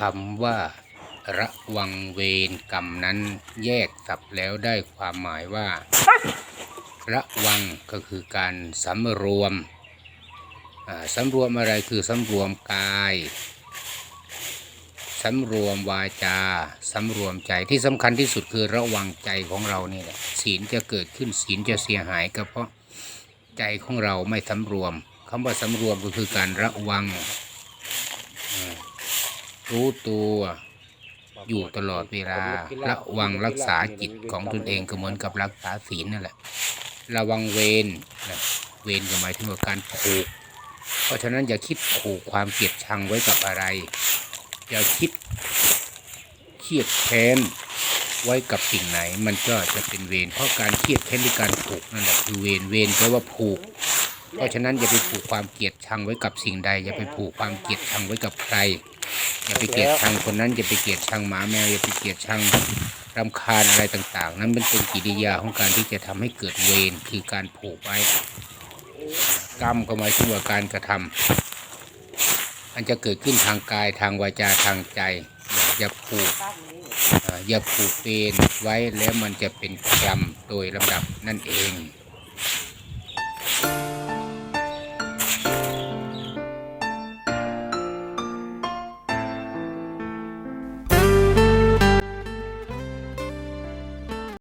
คำว่า ระวังเวรกรรมนั้นแยกศัพท์แล้วได้ความหมายว่า ระวังก็คือการสำรวมอ่าสำรวมอะไรคือสำรวมกายสำรวมวาจาสำรวมใจที่สำคัญที่สุดคือระวังใจของเรานี่แหละศีลจะเกิดขึ้นศีลจะเสียหายก็เพราะใจของเราไม่สำรวมคำว่าสำรวมก็คือการระวัง รู้ตัวอยู่ตลอดเวลา ระวังรักษาจิตของตนเองก็เหมือนกับรักษาศีลนั่นแหละ ระวังเวรนะเวรก็หมายถึงว่าการผูก เพราะฉะนั้นอย่าคิดผูกความเกลียดชังไว้กับอะไร อย่าคิดเครียดแค้นไว้กับสิ่งไหน มันก็จะเป็นเวรเพราะการเครียดแค้นหรือการผูกนั่นแหละคือเวรเวรแปลว่าผูก เพราะฉะนั้นอย่าไปผูกความเกลียดชังไว้กับสิ่งใด อย่าไปผูกความเกลียดชังไว้กับใคร อย่าไปเกลียดชังคนนั้นอย่าไปเกลียดชังหมาแมวอย่าไปเกลียดชังรำคาญอะไรต่างๆ นั้นมันเป็นกิริยาของการที่จะทำให้เกิดเวรคือการผูกไว้กรรมก็หมายถึงว่าการกระทำมันจะเกิดขึ้นทางกายทางวาจาทางใจ อย่าผูกอย่าผูกเวรไว้แล้วมันจะเป็นกรรมโดยลำดับนั่นเอง